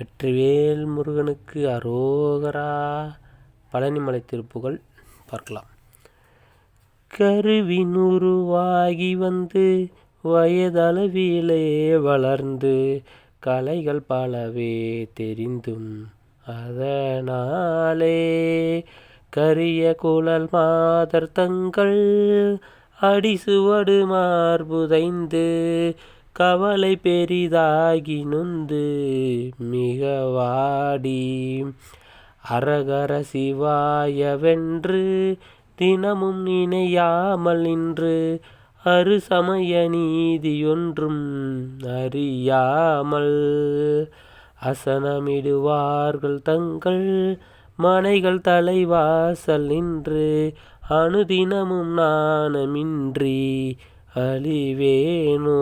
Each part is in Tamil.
வெற்றிவேல் முருகனுக்கு அரோகரா. பழனிமலை திருப்புகள் பார்க்கலாம். கருவினுருவாகி வந்து வயதளவிலே வளர்ந்து கலைகள் பலவே தெரிந்தும் அதனாலே கரிய குழல் மாதர் தங்கள் அடிசுவடு மார்புதைந்து கவலை பெரிதாகி நொந்து மிக வாடி. அரகர சிவாயவென்று தினமும் நினையாமல் நின்று அருசமய நீதியொன்றும் அறியாமல் அசனமிடுவார்கள் தங்கள் மனைகள் தலைவாசல் நின்று அனுதினமும் நாணமின்றி அழிவேனோ?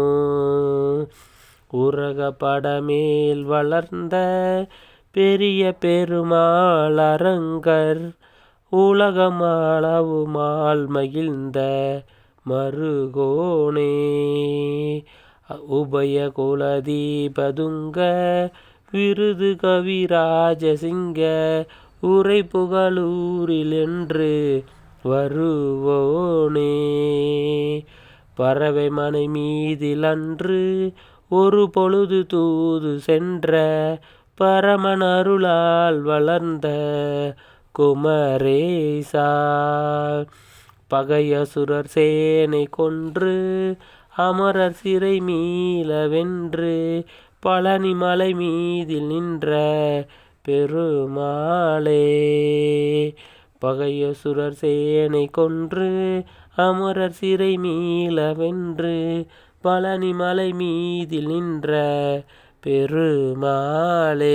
உரகப்படமேல் வளர்ந்த பெரிய பெருமாள் அரங்கர் உலகமாளவுமால் மகிழ்ந்த மருகோனே. உபய குலதீபதுங்க விருது கவிராஜசிங்க உரை புகழூரில் என்று வருவோனே. பறவை மனை மீதில் அன்று ஒரு பொழுது தூது சென்ற பரமன் அருளால் வளர்ந்த குமரேசா. பகையசுரர் சேனை கொன்று அமரர் சிறை மீள வென்று பழனி மலை மீதில் நின்ற பெருமாளே. பகையசுரர் சேனை கொன்று அமரர் சிறை மீள வென்று பழனி மலை மீதில் நின்ற பெருமாளே.